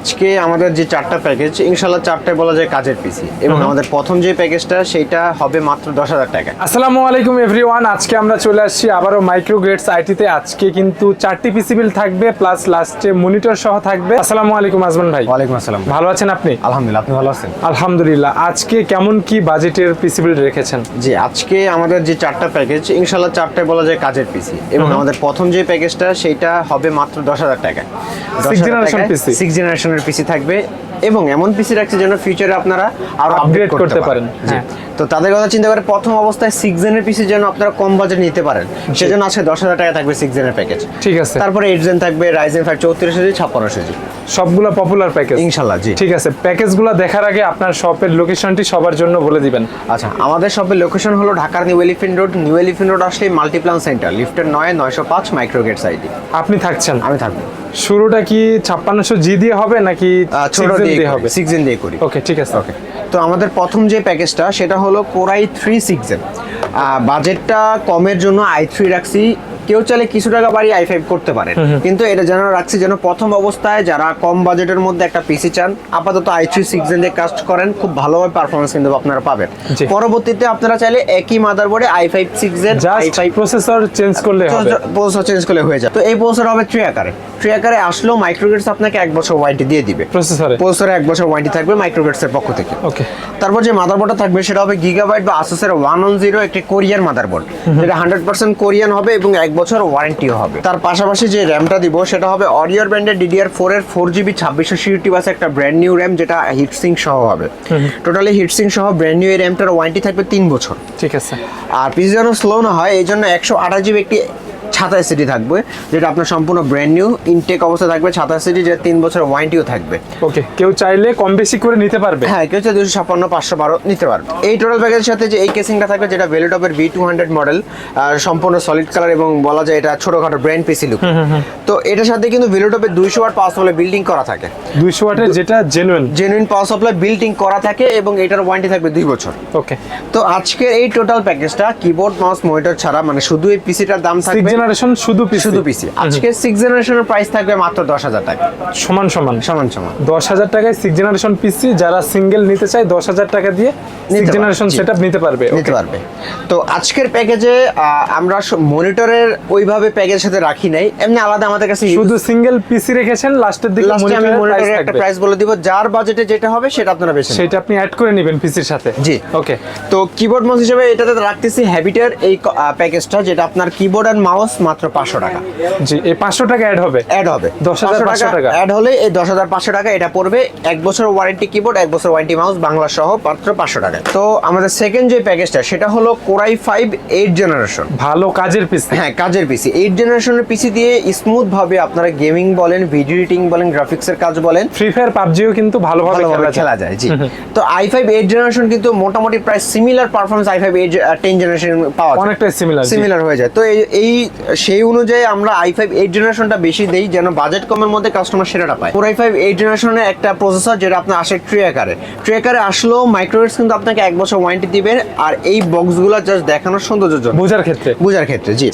আজকে আমাদের যে চারটা প্যাকেজ ইনশাল্লাহ চারটায় বলা যায় কাজের পিসি এবং আমাদের প্রথম যে প্যাকেজটা সেটা হবে মাত্র দশ হাজার টাকা। আসসালামু আলাইকুম এভরিওয়ান আজকে আমরা চলে আসছি আবারও মাইক্রো গ্রেডস আইটিতে আজকে কিন্তু চারটি পিসিবিল থাকবে প্লাস লাস্টে মনিটর সহ থাকবে। আসসালামু আলাইকুম আজমান ভাই। ওয়ালাইকুম আসসালাম। ভালো আছেন আপনি? আলহামদুলিল্লাহ আপনি ভালো আছেন? আলহামদুলিল্লাহ। আজকে কেমন কি বাজেটের পিসিবিল রেখেছেন? জি আজকে আমাদের যে চারটা প্যাকেজ ইনশাল্লাহ চারটায় বলা যায় কাজের পিসি এবং আমাদের প্রথম যে প্যাকেজটা সেটা হবে মাত্র দশ হাজার টাকা। Six generation PC? সিক্স জেনারেশনের পিসি থাকবে এবং এমন পিসি রাখছে যেন ফিউচারে আপনারা আরও আপগ্রেড করতে পারেন, হ্যাঁ। তো তাদের কথা চিন্তা করে প্রথম অবস্থায় সিক্স জেনের পিসি যেন আপনারা কম বাজেট নিতে পারেন। সেজন্য আজকে দশ হাজার টাকা থাকবে সিক্স জেনের প্যাকেজ ঠিক আছে। তারপরে এইট জেন থাকবে রাইজেন ফাইভ চৌত্রিশ জি ছাপ্পান্নশো জি সবগুলো পপুলার প্যাকেজ ইনশাল্লাহ জি। ঠিক আছে প্যাকেজগুলো দেখার আগে আপনার শপের লোকেশনটি সবার জন্য বলে দিবেন। আচ্ছা আমাদের শপের লোকেশন হলো ঢাকার New Elephant Road New Elephant Road আসলে মাল্টিপ্লান সেন্টার লিফটের নয় নয়শো পাঁচ মাইক্রোগেট সাইডে আপনি থাকছেন। আমি থাকব। শুরুটা কি ছাপ্পান্নশো জি দিয়ে হবে নাকি ছোট দিয়ে হবে? সিক্স দিয়ে করি। ওকে ঠিক আছে। ওকে তো আমাদের প্রথম যে প্যাকেজটা সেটা হলো কোরাই থ্রি সিক্স বাজেটটা কমের জন্য আই থ্রি রাখছি কেউ চাইলে কিছু টাকা বাড়ি আই ফাইভ করতে পারে কিন্তু এটা যেন রাখছি যেন প্রথম অবস্থায় যারা কম বাজেটের মধ্যে একটা পিসি চান আপাতত আই থ্রি সিক্স জেন দিয়ে কাজ করেন খুব ভালোভাবে পারফরমেন্স কিন্তু আপনারা পাবেন। পরবর্তীতে আপনারা চাইলে একই মাদারবোর্ডে i five six gen i five processor change করলে হবে। প্রসেসর চেঞ্জ করলে হয়ে যায় তো এই প্রসেসর হবে থ্রি আকারে। থ্রি আকারে আসলেও মাইক্রোগেটস আপনাকে এক বছর ওয়ারেন্টি দিয়ে দিবে। প্রসেসরে প্রসেসরে এক বছর ওয়ারেন্টি থাকবে মাইক্রোগেটসের পক্ষ থেকে। ওকে তারপর যে মাদারবোর্ডটা থাকবে সেটা হবে গিগাবাইট বা আসুসের ওয়ান ওয়ান জিরো একটি কোরিয়ান মাদারবোর্ড যেটা হান্ড্রেড পার্সেন্ট কোরিয়ান হবে এবং এক বছর ওয়ারেন্টিও হবে। তার পাশাপাশি যে র্যামটা দিব সেটা হবে অরিয়র ব্র্যান্ডের ডিডিআর ফোর এর ফোর জিবি ছাব্বিশশো সিউটি বাস একটা ব্র্যান্ড নিউ র্যাম যেটা হিটসিং সহ হবে। টোটালি হিটসিং সহ ব্র্যান্ড নিউ এই র্যামটার ওয়ারেন্টি থাকবে তিন বছর। ঠিক আছে। আর পিস যেন স্লো না হয় এই জন্য একশো আঠাশ জিবি একটি ছাতা এসিডি থাকবে যেটা আপনার সম্পূর্ণ ব্র্যান্ড নিউ ইনটেক অবস্থা থাকবে ছাতা এসিডি যেটা তিন বছর ওয়ারেন্টিও থাকবে। ওকে কেউ চাইলে কম বেশি করে নিতে পারবে। হ্যাঁ কেউ চাই দুশো ছাপ্পান্ন পাঁচশো বারো নিতে পারবে। এই টোটাল ব্যাগের সাথে যে এই কেসিংটা থাকবে যেটা ভেলোটপের বি টু হান্ড্রেড মডেল সম্পূর্ণ সলিড কালার এবং বলা যায় এটা ছোটখাটো ব্র্যান্ড পিসি লুক তো এটার সাথে কিন্তু ভেলোটপের দুইশো ওয়াট পাওয়ার সাপ্লাই বিল্ডিং করা থাকে। দুইশো ওয়াটের যেটা genuine genuine power supply building করা থাকে এবং এটার ওয়ারেন্টি থাকবে দুই বছর। ওকে তো আজকের এই টোটাল প্যাকেজটা কিবোর্ড মাউস মনিটর ছাড়া মানে শুধু এই পিসিটার দাম থাকবে। জেনারেশন শুধু পিসি শুধু পিসি আজকে সিক্স জেনারেশনের প্রাইস থাকবে মাত্র দশ হাজার টাকা। সমান সমান। সমান সমান। দশ হাজার টাকায় সিক্স জেনারেশন পিসি যারা সিঙ্গেল নিতে চায় দশ হাজার টাকা দিয়ে সিক্স জেনারেশন জি। সেট নিতে পারবে নিতে পারবে। তো আজকের প্যাকেজে আমরা মনিটরের ওইভাবে প্যাকেজের সাথে রাখি নাই। এমনি আলাদা আমাদের কাছে শুধু সিঙ্গেল পিসি রেখেছেন লাস্টের দিকে আমি মনিটরের একটা প্রাইস বলে দিব। যার বাজেটে যেটা হবে সেটা আপনারা বেছে। সেটা আপনি অ্যাড করে নেবেন পিসির সাথে। জি। ওকে তো কিবোর্ড মাউস হিসেবে এটাতে রাখতেছি হ্যাবিটের এই প্যাকেজটা যেটা আপনার কিবোর্ড এন্ড মাউস মাত্র পাঁচশো টাকা। জি এই পাঁচশো টাকা অ্যাড হবে? অ্যাড হবে। 10,500 টাকা। অ্যাড হলে এই দশ হাজার পাঁচশো টাকা এটা পড়বে এক বছর ওয়ারেন্টি কিবোর্ড এক বছর ওয়ারেন্টি মাউস বাংলা সহ মাত্র পাঁচশো টাকা। তো আমাদের সেকেন্ড যে প্যাকেজটা সেটা হলো কোরাই ফাইভ এইট জেনারেশন ভালো কাজের পিসি হ্যাঁ কাজের পিসি এইট জেনারেশনের পিসি দিয়ে স্মুথ ভাবে আপনারা গেমিং বলেন ভিডিও এডিটিং বলেন গ্রাফিক্সের কাজ বলেন ফ্রি ফায়ার পাবজিও কিন্তু ভালোভাবে খেলা যায়। জি। তো আই ফাইভ এইট জেনারেশন কিন্তু মোটামুটি প্রায় similar performance i five eight ten generation পাওয়া যায়। অনেকটাই সিমিলার সিমিলার হয়ে যায়। তো এই- এই সেই অনুযায়ী আমরা আই ফাইভ এইট জেনারেশনটা বেশি দেই যেন বাজেট কমের মধ্যে কাস্টমার সেরাটা পায়। ফোর আই ফাইভ এইট জেনারেশনের একটা প্রসেসর যেটা আপনার আসে ট্রেকারে ট্রেকারে আসলেও মাইক্রোওয়েভস কিন্তু আপনাকে এক বছর ওয়ারেন্টি দিবে আর এই বক্সগুলো জাস্ট দেখানোর সৌন্দর্য বোঝার ক্ষেত্রে। বোঝার ক্ষেত্রে জি।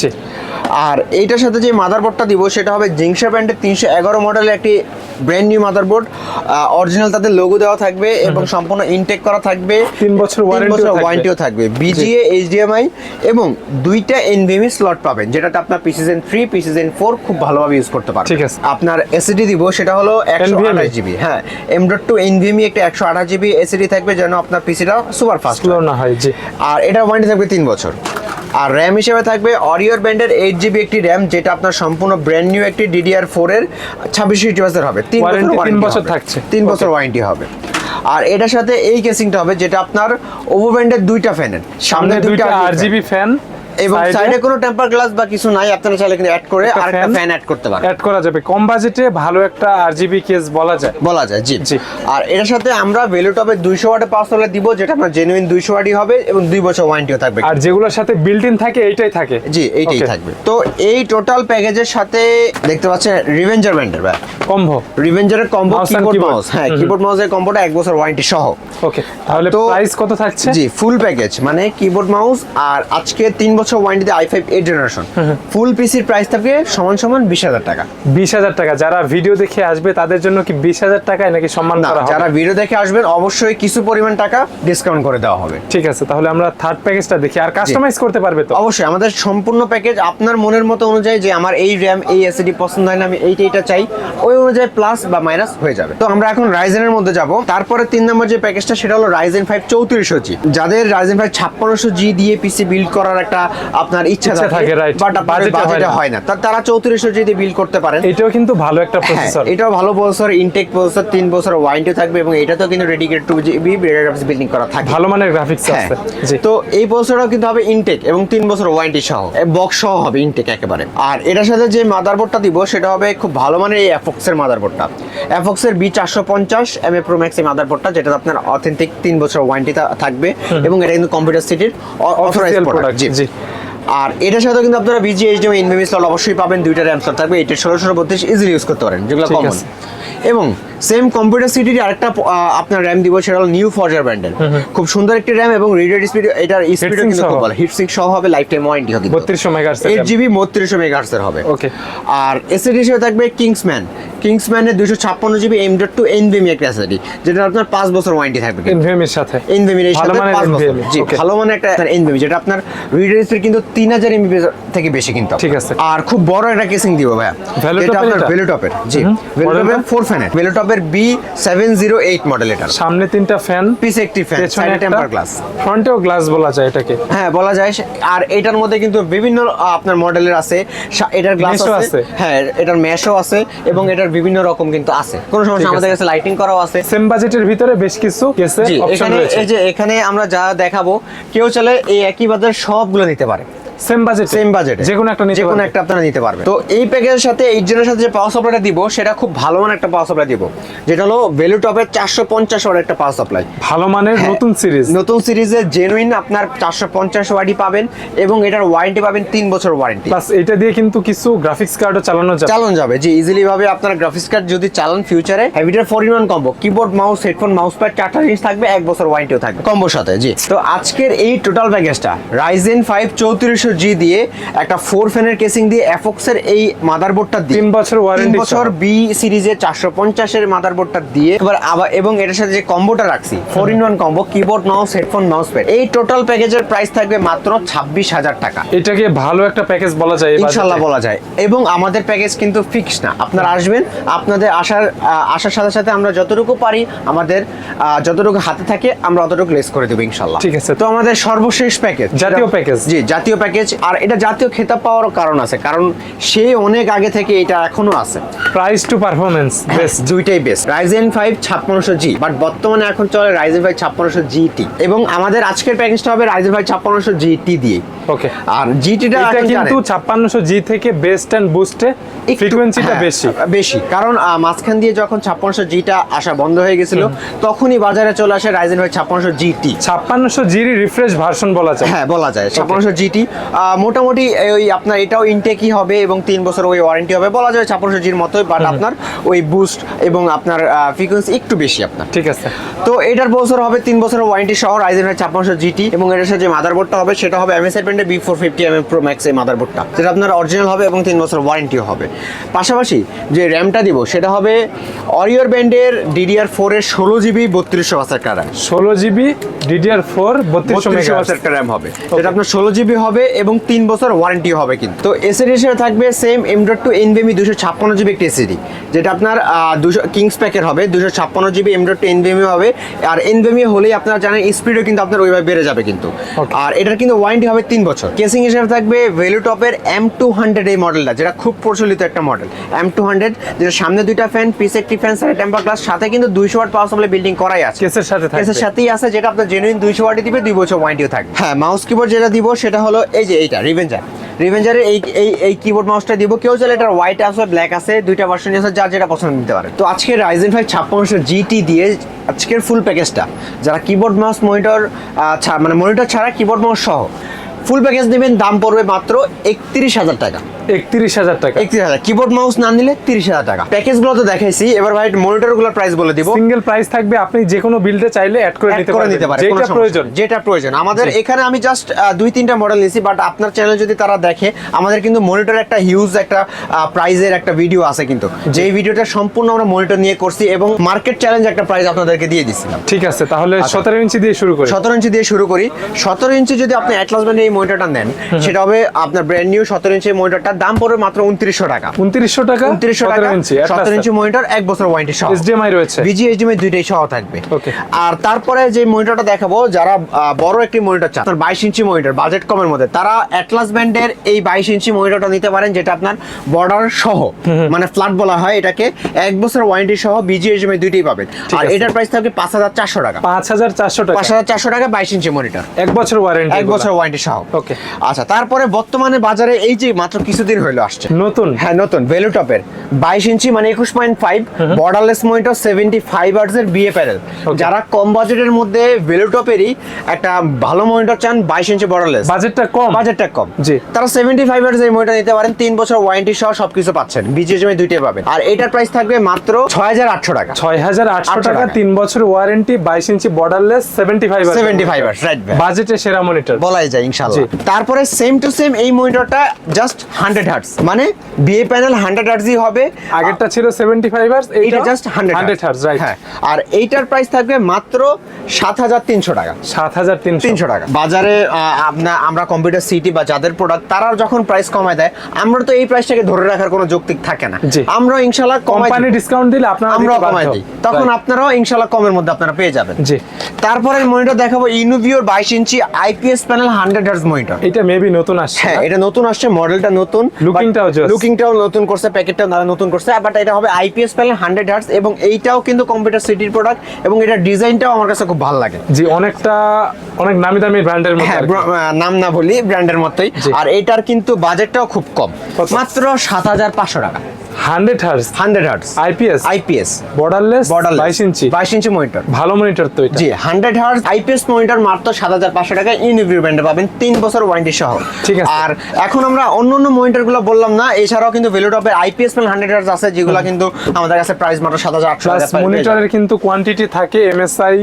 আর এইটার সাথে যে মাদারবোর্ডটা দিব সেটা হবে জিংসা ব্র্যান্ডের তিনশো এগারো মডেলের একটি ব্র্যান্ড নিউ মাদারবোর্ড অরিজিনাল তাদের লোগো দেওয়া থাকবে এবং সম্পূর্ণ ইনটেক করা থাকবে। তিন বছর। ওয়ারেন্টিও থাকবে। বিজিএ এইচডিএমআই এবং দুইটা এনভিএমই স্লট পাবেন যেটাতে আপনার পিসিজেন থ্রি পিসিজেন ফোর খুব ভালোভাবে ইউজ করতে পারবেন। ঠিক আছে। আপনার এসিডি দিব সেটা হলো একশো আঠাশ জিবি হ্যাঁ এম ডট টু এনভিএমই একটা একশো আঠাশ জিবি এসিডি থাকবে যেন আপনার পিসিটা সুপার ফাস্ট না হয় জি। আর এটা ওয়ারেন্টি থাকবে তিন বছর। আর র্যাম হিসেবে থাকবে অরিওর ব্র্যান্ডের এইট জিবি একটি র্যাম যেটা আপনার সম্পূর্ণ ব্র্যান্ড নিউ একটি ডিডিআর ফোর এর ছাব্বিশ বছর হবে। তিন বছর Warranty তিন বছর থাকছে। তিন বছর ওয়ারেন্টি হবে। আর এটার সাথে এই কেসিংটা হবে যেটা আপনার ওভো ব্র্যান্ডের দুইটা ফ্যানের সামনে দুইটা আর জিবি ফ্যান এবং সাইডে কোনো টেম্পার গ্লাস বা কিছু নাই আপনারা চাইলে কিন্তু অ্যাড করে আর একটা ফ্যান অ্যাড করতে পারেন। অ্যাড করা যাবে। কম বাজেটে ভালো একটা আর জিবি কেস বলা যায়। বলা যায় জি। আর এটার সাথে আমরা ভেলুটপের দুইশো ওয়াটে পাওয়ার সাপ্লাই দিব যেটা আপনার জেনুইন দুইশো ওয়াটই হবে এবং দুই বছর ওয়ারেন্টিও থাকবে। আর যেগুলোর সাথে বিল্ট ইন থাকে এইটাই থাকে? জি এইটাই থাকবে। তো এই টোটাল প্যাকেজের সাথে দেখতে পাচ্ছেন রিভেঞ্জার ব্র্যান্ডের ভাই। কম্বো রিভেঞ্জারের কম্বো কিবোর্ড মাউস হ্যাঁ। কিবোর্ড মাউসের কম্বোটা এক বছর ওয়ারেন্টি সহ। ওকে তাহলে প্রাইস কত থাকছে? জি ফুল প্যাকেজ মানে কিবোর্ড মাউস আর আজকে তিন বছর বছর ওয়ারেন্টিতে i five eight generation full পিসির প্রাইস থাকবে সমান সমান বিশ হাজার টাকা। বিশ হাজার টাকা। যারা ভিডিও দেখে আসবে তাদের জন্য কি বিশ হাজার টাকায় নাকি সম্মান করা যারা ভিডিও দেখে আসবেন অবশ্যই কিছু পরিমাণ টাকা ডিসকাউন্ট করে দেওয়া হবে। ঠিক আছে তাহলে আমরা থার্ড প্যাকেজটা দেখি। আর কাস্টমাইজ করতে পারবে তো? অবশ্যই আমাদের সম্পূর্ণ প্যাকেজ আপনার মনের মতো অনুযায়ী যে আমার এই র্যাম এই এসএডি পছন্দ হয় না আমি এইটা এইটা চাই ওই অনুযায়ী প্লাস বা মাইনাস হয়ে যাবে। তো আমরা এখন রাইজেনের মধ্যে যাব। তারপরে তিন নম্বর যে প্যাকেজটা সেটা হলো রাইজেন ফাইভ চৌত্রিশশো জি যাদের রাইজেন ফাইভ ছাপ্পান্নশো জি দিয়ে পিসি বিল্ড করার একটা আপনার ইচ্ছা থাকে. বাট হয় বাজেটে না। হয় না। তারা চৌত্রিশশো জি দিয়ে বিল্ড করতে পারেন এটাও কিন্তু ভালো একটা হ্যাঁ প্রসেসর এটাও ভালো প্রসেসর ইনটেক প্রসেসর তিন বছর ওয়ারেন্টি থাকবে এবং এটাতেও কিন্তু রেডিকেট টু জিবি বিল্ডিং করা থাকে। ভালো মানের গ্রাফিক্স হ্যাঁ আছে তো এই প্রসেসরটাও কিন্তু হবে ইনটেক এবং তিন বছর ওয়ারেন্টি সহ বক্স সহ হবে ইনটেক একেবারে। আর এটার সাথে যে মাদারবোর্ডটা দিব সেটা হবে খুব ভালো মানের এই অ্যাফক্সের মাদারবোর্ডটা অ্যাফক্সের বি চারশো পঞ্চাশ এম এ প্রো ম্যাক্স এই মাদারবোর্ডটা যেটা আপনার অথেন্টিক তিন বছর ওয়ারেন্টি থাকবে এবং এটা কিন্তু কম্পিউটার সিটির অথরাইজ প্রোডাক্ট জি। আর এটার সাথে কিন্তু আপনারা বিজি এইচডিএমআই ইনভেমি স্লট অবশ্যই পাবেন দুইটা র্যাম স্লট থাকবে এটা ষোলো ষোলো বত্রিশ ইজিলি ইউজ করতে পারেন যেগুলো কমন। এবং সেম কম্পিউটার সিটির আরেকটা আপনার র্যাম দিব সেটা হলো নিউ ফরজার ব্র্যান্ডের খুব সুন্দর একটি র্যাম এবং রিডার স্পিড এটার স্পিড কিন্তু খুব। ভালো। হিটসিং সহ হবে লাইফ টাইম ওয়ারেন্টি হবে বত্রিশশো মেগাহার্স এইট জিবি বত্রিশশো মেগাহার্সের হবে। Okay. আর এসএডি হিসেবে থাকবে কিংসম্যান কিংসম্যানের দুশো ছাপ্পান্ন GB M dot two NVMe একটা এসএডি যেটা আপনার পাঁচ বছর ওয়ারেন্টি থাকবে এনভিএমের সাথে। এনভিএমির এর সাথে মানের পাঁচ বছর। জি ভালো মানের একটা এনভিএমি যেটা আপনার রিডার স্পিড কিন্তু তিন হাজার এমবি থেকে বেশি কিন্তু ঠিক আছে। আর খুব বড় একটা কেসিং দিব ভাইয়া। এটা আপনার এটা? ভেলোটপের জি। Model ফোর ফ্যানের B seven zero eight model এটা সামনে তিনটা ফ্যান একটি ফ্যান পেছনে টেম্পার গ্লাস ফ্রন্টেও গ্লাস বলা যায় এটাকে। হ্যাঁ বলা যায়। আর এটার মধ্যে কিন্তু বিভিন্ন আপনার মডেলের আছে। এটার গ্লাস ও আছে? হ্যাঁ এটার ম্যাশও আছে এবং এটার বিভিন্ন রকম কিন্তু আছে। কোনো সমস্যা আমাদের কাছে লাইটিং করাও আছে। সেম বাজেটের ভিতরে বেশ কিছু কেসে অপশন এখানে রয়েছে। এই যে এখানে আমরা যা দেখাবো কেউ চলে এই একই বাজার সবগুলো নিতে পারে। সেম বাজেট সেম বাজেটে যে কোনো একটা যে কোনো একটা আপনারা নিতে পারবেন। তো এই প্যাকেজের সাথে এইট জেনের সাথে যে পাওয়ার সাপ্লাইটা দিব সেটা খুব ভালো মানের একটা পাওয়ার সাপ্লাই দিব। যেটা হলো ভ্যালু টপের চারশো পঞ্চাশ ওয়াট একটা পাওয়ার সাপ্লাই ভালো মানের হ্যাঁ। নতুন সিরিজ নতুন সিরিজের জেনুইন আপনার চারশো পঞ্চাশ ওয়াটই পাবেন এবং এটার ওয়ারেন্টি পাবেন তিন বছর ওয়ারেন্টি প্লাস এটা দিয়ে কিন্তু কিছু গ্রাফিক্স কার্ডও চালানো যাবে। চালানো যাবে জি ইজিলি ভাবে আপনার গ্রাফিক্স কার্ড যদি চালান ফিউচারে হ্যাভিটার four in one combo keyboard mouse headphone mouse pad চারটা জিনিস থাকবে এক বছর ওয়ারেন্টিও থাকবে। কম্বোর সাথে জি। তো আজকের এই টোটাল প্যাকেজটা রাইজেন ফাইভ চৌত্রিশশো জি দিয়ে একটা ফোর ফ্যানের কেসিং দিয়ে অ্যাফক্সের এই মাদারবোর্ডটা দিয়ে তিন বছর ওয়ারেন্টি বছর বি সিরিজের চারশো পঞ্চাশের মাদারবোর্ডটা দিয়ে এবার আবার এবং এটার সাথে যে কম্বোটা রাখছি four in one combo keyboard mouse headphone mouse pad এই টোটাল প্যাকেজের প্রাইস থাকবে মাত্র ছাব্বিশ হাজার টাকা। এটাকে ভালো একটা প্যাকেজ বলা যায় ইনশাল্লাহ বলা যায়। এবং আমাদের প্যাকেজ কিন্তু ফিক্স না। আপনারা আসবেন আপনাদের আসার আসার সাথে সাথে আমরা যতটুকু পারি আমাদের যতটুকু হাতে থাকে আমরা অতটুকু লেস করে দেবো ইনশাল্লাহ। ঠিক আছে। তো আমাদের সর্বশেষ প্যাকেজ জাতীয় প্যাকেজ জি জাতীয় প্যাকেজ আর এটা জাতীয় খেতাব পাওয়ার কারণ আছে কারণ সে অনেক আগে থেকে এটা এখনও আছে। প্রাইস টু পারফরমেন্স বেস্ট দুইটাই বেস্ট রাইজেন ফাইভ ছাপ্পান্নশো জি বাট বর্তমানে এখন চলে রাইজেন ফাইভ ছাপ্পান্নশো জিটি এবং আমাদের আজকের প্যাকেজটা হবে রাইজেন ফাইভ ছাপ্পান্নশো জিটি দিয়ে। ওকে আর জিটিটা এটা কিন্তু ছাপ্পান্নশো জি থেকে বেস্ট অ্যান্ড বুস্টে ফ্রিকোয়েন্সিটা বেশি। বেশি। কারণ মাঝখান দিয়ে যখন ছাপ্পান্নশো জিটা আসা বন্ধ হয়ে গেছিল তখনই বাজারে চলে আসে রাইজেন ফাইভ ছাপ্পান্নশো জিটি ছাপ্পান্নশো জিরি রিফ্রেশ ভার্সন বলা যায়। হ্যাঁ বলা যায়। ছাপ্পান্নশো জিটি মোটামুটি ওই আপনার এটাও ইনটেকই হবে এবং তিন বছর ওই ওয়ারেন্টি হবে। বলা যায় ছাপ্পান্নশো জির মতোই বাট আপনার ওই বুস্ট এবং আপনার ফ্রিকোয়েন্সি একটু বেশি আপনার। ঠিক আছে। তো এটার বছর হবে তিন বছরের ওয়ারেন্টি সহ রাইজেন ফাইভ ছাপ্পান্নশো জিটি এবং এটার সাথে যে মাদারবোর্ডটা হবে সেটা হবে এমএসআই ব্র্যান্ডের B four fifty M pro max এই মাদারবোর্ডটা যেটা আপনার অরিজিনাল হবে এবং তিন বছর ওয়ারেন্টিও হবে। পাশাপাশি যে র্যামটা দিব সেটা হবে অরিওর ব্যান্ডের ডিডিআর ফোর এর ষোলো জিবি বত্রিশশো বাসার র্যাম ষোলো জিবি ডিডিআর ফোর বত্রিশশো বাসার র্যাম হবে। যেটা আপনার ষোলো জিবি হবে এবং তিন বছর ওয়ারেন্টি হবে কিন্তু। তো এসএডি হিসেবে থাকবে same M dot two NVMe দুশো ছাপ্পান্ন জিবি একটি এসিডি যেটা আপনার দুশো কিংস প্যাকের হবে দুশো ছাপ্পান্ন GB M dot two NVMe হবে আর এনভিএমি হলেই আপনারা জানেন স্পিডও কিন্তু আপনার ওইভাবে বেড়ে যাবে কিন্তু। আর এটার কিন্তু ওয়ারেন্টি হবে তিন বছর। কেসিং হিসেবে থাকবে ভেলুটপের এম টু হান্ড্রেড এই মডেলটা যেটা খুব প্রচলিত একটা মডেল এম টু হান্ড্রেড যেটা সামনে দুইটা ফ্যান পিস একটি ফ্যান সাইড টেম্পার গ্লাস সাথে কিন্তু দুইশো ওয়াট পাওয়ার সাপ্লাই বিল্ডিং করাই আছে। কেসের সাথে কেসের সাথেই আছে যেটা আপনার জেনুইন দুইশো ওয়াটে দিবে দুই বছর ওয়ারেন্টিও থাকবে। হ্যাঁ মাউস কিবোর্ড যেটা দিব সেটা হলো এই যে এইটা রিভেঞ্জার রিভেঞ্জারের এই এই এই কিবোর্ড মাউসটা দিব। কেউ চাইলে এটা হোয়াইট আছে ব্ল্যাক আছে, দুইটা ভার্সন আছে, যার যেটা পছন্দ নিতে পারে। তো আজকে রাইজেন ফাইভ ছাপ্পান্নশো জিটি দিয়ে আজকের ফুল প্যাকেজটা যারা কিবোর্ড মাউস মনিটর মানে মনিটর ছাড়া কিবোর্ড মাউস সহ ফুল প্যাকেজ নেবেন, দাম পড়বে মাত্র একত্রিশ হাজার টাকা। একত্রিশ হাজার টাকা। একত্রিশ হাজার। কিবোর্ড মাউস না নিলে তিরিশ হাজার টাকা। প্যাকেজগুলো তো দেখাইছি এবার ভাই মনিটরগুলোর প্রাইস বলে দিব। সিঙ্গেল প্রাইস থাকবে আপনি যে কোনো বিল্ডে চাইলে অ্যাড করে নিতে করে পারবেন। নিতে পারে যেটা প্রয়োজন। যেটা প্রয়োজন। আমাদের এখানে আমি জাস্ট দুই তিনটা মডেল নিয়েছি বাট আপনার চ্যানেল যদি তারা দেখে আমাদের কিন্তু মনিটর একটা হিউজ একটা প্রাইজের একটা ভিডিও আছে কিন্তু। যেই ভিডিওটা সম্পূর্ণ আমরা মনিটর নিয়ে করছি এবং মার্কেট চ্যালেঞ্জ একটা প্রাইস আপনাদেরকে দিয়ে দিচ্ছিলাম ঠিক আছে তাহলে সতেরো ইঞ্চি দিয়ে শুরু করি। সতেরো ইঞ্চি দিয়ে শুরু করি। সতেরো ইঞ্চি যদি আপনি অ্যাটলাস ব্র্যান্ডের এই মনিটরটা নেন সেটা হবে আপনার ব্র্যান্ড নিউ সতেরো ইঞ্চি মনিটরটার দাম পড়বে মাত্র উনত্রিশশো টাকা। উনত্রিশশো টাকা? উনত্রিশশো টাকা ইঞ্চি সতেরো ইঞ্চি মনিটর এক বছর ওয়ারেন্টি সহ। এইচডিএমআই রয়েছে। বিজিএইচডিএমআই দুইটাই সহ থাকবে। Okay. আর তারপরে যে মনিটরটা দেখাবো যারা বড় একটি মনিটর চান বাইশ ইঞ্চি মনিটর বাজেট কমের মধ্যে তারা অ্যাটলাস ব্যান্ডের এই বাইশ ইঞ্চি মনিটরটা নিতে পারেন যেটা আপনার বর্ডার সহ মানে ফ্ল্যাট বলা হয় এটাকে এক বছর ওয়ারেন্টি সহ বিজিএইচডিএমআই দুইটাই পাবেন। আর এটার প্রাইস থাকবে পাঁচ হাজার চারশো টাকা। পাঁচ হাজার চারশো টাকা। পাঁচ হাজার চারশো টাকা বাইশ ইঞ্চি মনিটর এক বছর ওয়ারেন্টি এক বছর ওয়ারেন্টি সহ। Okay. আচ্ছা তারপরে বর্তমানে বাজারে এই যে মাত্র কিছুদিন হইল আসছে? নতুন। হ্যাঁ নতুন। ভ্যালুটপের বাইশ ইঞ্চি মানে একুশ point five borderless monitor seventy five আর্টসের বিএ প্যানেল যারা কম বাজেটের মধ্যে ভ্যালুটপেরই একটা ভালো মনিটর চান বাইশ ইঞ্চি বর্ডারলেস বাজেটটা কম? বাজেটটা কম। জি। তারা সেভেন্টি ফাইভ আর্টস এই মনিটর নিতে পারেন তিন বছর ওয়ারেন্টি সহ সবকিছু পাচ্ছেন। বিজিএমআই দুইটাই পাবেন। আর এটার প্রাইস থাকবে মাত্র ছয় হাজার আটশো টাকা। ছয় হাজার আটশো টাকা। তিন বছর ওয়ারেন্টি বাইশ inch borderless seventy five seventy five hertz right বাজেটে সেরা মনিটর বলাই যায় ইনশাআল্লাহ। জি। তারপরে সেম টু সেম এই মনিটরটা জাস্ট হান্ড্রেড হার্টস মানে বিএ প্যানেল হান্ড্রেড হার্টসই হবে। আগেরটা ছিল সেভেন্টি ফাইভ আর্স এইটা just hundred hundred hertz right হ্যাঁ আর এইটার প্রাইস থাকবে মাত্র সাত হাজার তিনশো টাকা। সাত হাজার তিনশো। টাকা। বাজারে আপনার আমরা কম্পিউটার সিটি বা যাদের প্রোডাক্ট তারা যখন প্রাইস কমায় দেয় আমরা তো এই প্রাইসটাকে ধরে রাখার কোনো যৌক্তিক থাকে না। আমরা ইনশাল্লাহ কোম্পানি ডিসকাউন্ট দিলে আপনারা আমরাও কমাই দিই। তখন আপনারাও ইনশাল্লাহ কমের মধ্যে আপনারা পেয়ে যাবেন। জি। তারপরে মনিটর দেখাবো ইনোভিওর বাইশ inch IPS panel hundred hertz monitor এটা মেবি নতুন আসছে হ্যাঁ এটা নতুন আসছে মডেলটা নতুন। Just। লুকিংটাও নতুন করছে প্যাকেটটাও নতুন করছে বাট এটা হবে আইপিএস প্যানেল হান্ড্রেড হার্স এবং এইটাও কিন্তু কম্পিউটার সিটির প্রোডাক্ট এবং এটা ডিজাইনটাও আমার কাছে খুব ভালো লাগে। জি অনেকটা অনেক নামি দামি ব্র্যান্ডের নাম না বলি ব্র্যান্ডের মতোই। আর এটার কিন্তু বাজেটটাও খুব কম। মাত্র সাত হাজার পাঁচশো টাকা। Hundred hertz hundred hertz IPS IPS borderless border বাইশ ইঞ্চি? বাইশ ইঞ্চি মনিটর ভালো মনিটর তো জি হান্ড্রেড হার্স আইপিএস মনিটর মাত্র সাত হাজার পাঁচশো টাকা ইনভিউ ব্র্যান্ডে পাবেন। তিন বছর ওয়ারেন্টি সহ। ঠিক আছে। আর এখন আমরা অন্য অন্য বললাম না এছাড়াও কিন্তু ভেলুটপের আইপিএস হান্ড্রেড হার্স আছে যেগুলো কিন্তু আমাদের কাছে প্রাইস মাত্র সাত হাজার আটশো টাকা মনিটরের কিন্তু কোয়ান্টিটি থাকে এমএসআই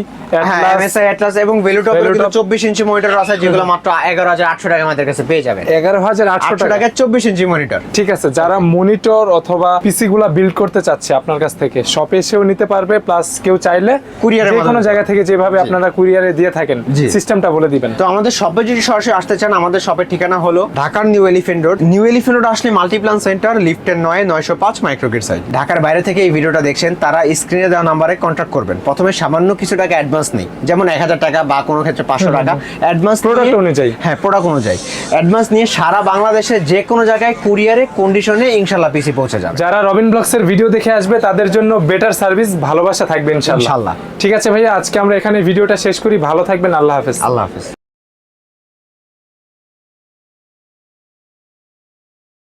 হ্যাঁ এমএসআই অ্যাটলাস এবং ভেলুটপের কিন্তু চব্বিশ ইঞ্চি মনিটর আছে যেগুলো মাত্র এগারো হাজার আটশো টাকা আমাদের কাছে পেয়ে যাবেন। এগারো হাজার আটশো টাকা চব্বিশ ইঞ্চি মনিটর ঠিক আছে যারা মনিটর অথবা পিসি গুলা বিল্ড করতে চাচ্ছে আপনার কাছ থেকে। শপে এসেও নিতে পারবে প্লাস কেউ চাইলে এর যে কোনো জায়গা থেকে যেভাবে আপনারা কুরিয়ারে দিয়ে থাকেন। সিস্টেমটা বলে দিবেন। তো আমাদের শপে যদি সরাসরি আসতে চান আমাদের শপের ঠিকানা হলো ঢাকার New Elephant Road New Elephant Road আসলে মাল্টিপ্লান সেন্টার লিফটের নয় নয়শো পাঁচ মাইক্রোগেট সাইড ঢাকার বাইরে থেকে এই ভিডিওটা দেখছেন তারা স্ক্রিনে দেওয়া নাম্বারে কন্ট্যাক্ট করবেন। প্রথমে সামান্য কিছু টাকা অ্যাডভান্স নেই। যেমন এক হাজার টাকা বা কোনো ক্ষেত্রে পাঁচশো টাকা। অ্যাডভান্স Product অনুযায়ী। হ্যাঁ প্রোডাক্ট অনুযায়ী। অ্যাডভান্স নিয়ে সারা বাংলাদেশে যে কোনো জায়গায় কুরিয়ারে কন্ডিশনে ইনশাল্লাহ পিসি পৌঁছে যাবে। যারা রবিন ব্লগসের ভিডিও দেখে আসবে তাদের জন্য বেটার সার্ভিস ভালোবাসা থাকবে ইনশাআল্লাহ। ঠিক আছে ভাইয়া আজকে আমরা এখানে ভিডিওটা শেষ করি। ভালো থাকবেন আল্লাহ হাফেজ। আল্লাহ হাফিজ।